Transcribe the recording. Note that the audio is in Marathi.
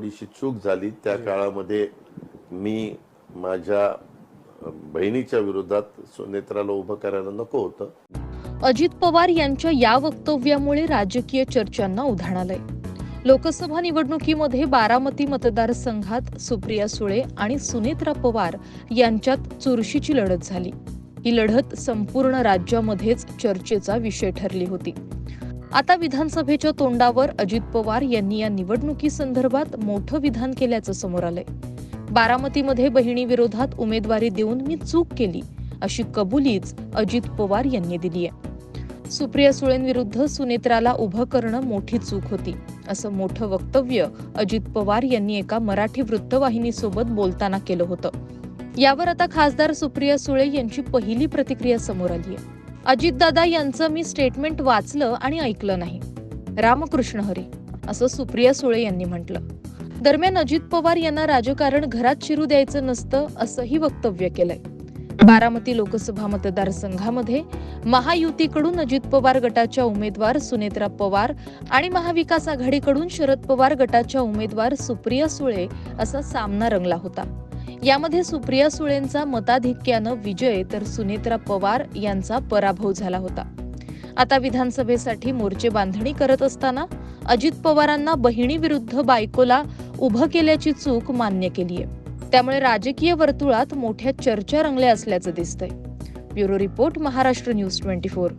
थोडीशी चूक झाली. त्या काळामध्ये मी माझ्या बहिणीच्या विरोधात सुनेत्राला उभं करायला नको होतं. अजित पवार यांच्या या वक्तव्यामुळे राजकीय चर्चांना उधाण आलंय. लोकसभा निवडणुकीमध्ये बारामती मतदारसंघात सुप्रिया सुळे आणि सुनेत्रा पवार यांच्यात चुरशीची लढत झाली. ही लढत संपूर्ण राज्यामध्येच चर्चेचा विषय ठरली होती. आता विधानसभेच्या तोंडावर अजित पवार यांनी या निवडणुकीसंदर्भात मोठं विधान केल्याचं समोर आलंय. बारामतीमध्ये बहिणीविरोधात उमेदवारी देऊन मी चूक केली अशी कबुलीच अजित पवार यांनी दिली आहे. सुप्रिया सुळेंविरुद्ध सुनेत्राला उभं करणं मोठी चूक होती असं मोठं वक्तव्य अजित पवार यांनी एका मराठी वृत्तवाहिनीसोबत बोलताना केलं होतं. यावर आता खासदार सुप्रिया सुळे यांची पहिली प्रतिक्रिया समोर आली आहे. अजितदादा यांचं मी स्टेटमेंट वाचलं आणि ऐकलं नाही. रामकृष्ण हरी असं सुप्रिया सुळे यांनी म्हटलं. दरम्यान अजित पवार यांना राजकारण घरात शिरू द्यायचं नसतं असंही वक्तव्य केलंय. बारामती लोकसभा मतदारसंघामध्ये महायुतीकडून अजित पवार गटाच्या उमेदवार सुनेत्रा पवार आणि महाविकास आघाडीकडून शरद पवार गटाच्या उमेदवार सुप्रिया सुळे असा सामना रंगला होता. यामध्ये सुप्रिया सुळेंचा मताधिक्यानं विजय तर सुनेत्रा पवार यांचा पराभव झाला होता. आता विधानसभेसाठी मोर्चे बांधणी करत असताना अजित पवारांना बहिणीविरुद्ध बायकोला उभं केल्याची चूक मान्य केली आहे त्यामुळे राजकीय वर्तुळात मोठ्या चर्चा रंगल्या असल्याचं दिसतंय. Bureau report Maharashtra news twenty four.